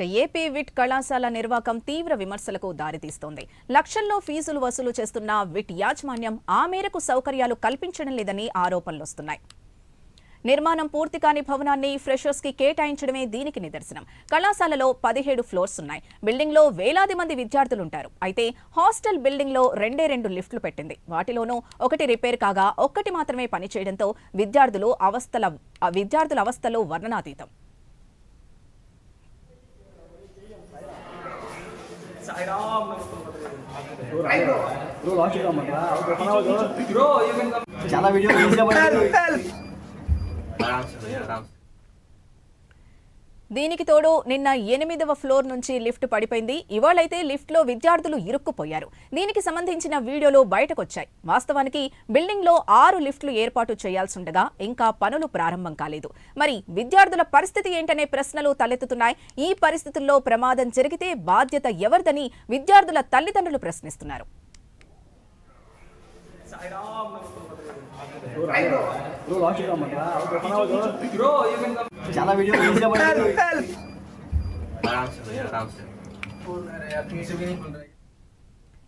ఇక ఏపీ విట్ కళాశాల నిర్వాకం తీవ్ర విమర్శలకు దారితీస్తోంది. లక్షల్లో ఫీజులు వసూలు చేస్తున్న విట్ యాజమాన్యం ఆ మేరకు సౌకర్యాలు కల్పించడం లేదని ఆరోపణలు వస్తున్నాయి. నిర్మాణం పూర్తి కాని భవనాన్ని ఫ్రెషర్స్కి కేటాయించడమే దీనికి నిదర్శనం. కళాశాలలో పదిహేడు ఫ్లోర్స్ ఉన్నాయి. బిల్డింగ్లో వేలాది మంది విద్యార్థులుంటారు. అయితే హాస్టల్ బిల్డింగ్లో రెండే రెండు లిఫ్ట్లు పెట్టింది. వాటిలోనూ ఒకటి రిపేర్ కాగా ఒక్కటి మాత్రమే పనిచేయడంతో విద్యార్థులు అవస్థల విద్యార్థుల అవస్థలో వర్ణనాతీతం. చాలా వీడియో దీనికి తోడు నిన్న ఎనిమిదవ ఫ్లోర్ నుంచి లిఫ్ట్ పడిపోయింది. ఇవాళైతే లిఫ్ట్లో విద్యార్థులు ఇరుక్కుపోయారు. దీనికి సంబంధించిన వీడియోలు బయటకొచ్చాయి. వాస్తవానికి బిల్డింగ్లో ఆరు లిఫ్ట్లు ఏర్పాటు చేయాల్సుండగా ఇంకా పనులు ప్రారంభం కాలేదు. మరి విద్యార్థుల పరిస్థితి ఏంటనే ప్రశ్నలు తలెత్తుతున్నాయి. ఈ పరిస్థితుల్లో ప్రమాదం జరిగితే బాధ్యత ఎవరిదని విద్యార్థుల తల్లిదండ్రులు ప్రశ్నిస్తున్నారు. బ్రో చాలా వీడియో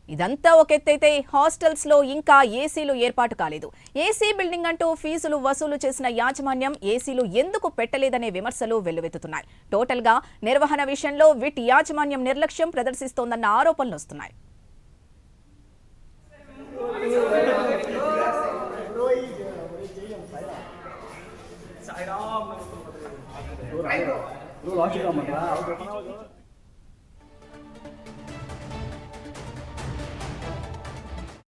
ఇదంతా ఒక ఎత్తైతే హాస్టల్స్లో ఇంకా ఏసీలు ఏర్పాటు కాలేదు. ఏసీ బిల్డింగ్ అంటూ ఫీజులు వసూలు చేసిన యాజమాన్యం ఏసీలు ఎందుకు పెట్టలేదనే విమర్శలు వెల్లువెత్తుతున్నాయి. టోటల్గా నిర్వహణ విషయంలో విట్ యాజమాన్యం నిర్లక్ష్యం ప్రదర్శిస్తోందన్న ఆరోపణలు వస్తున్నాయి. సాయిరామ్ నువ్వు లాస్ట్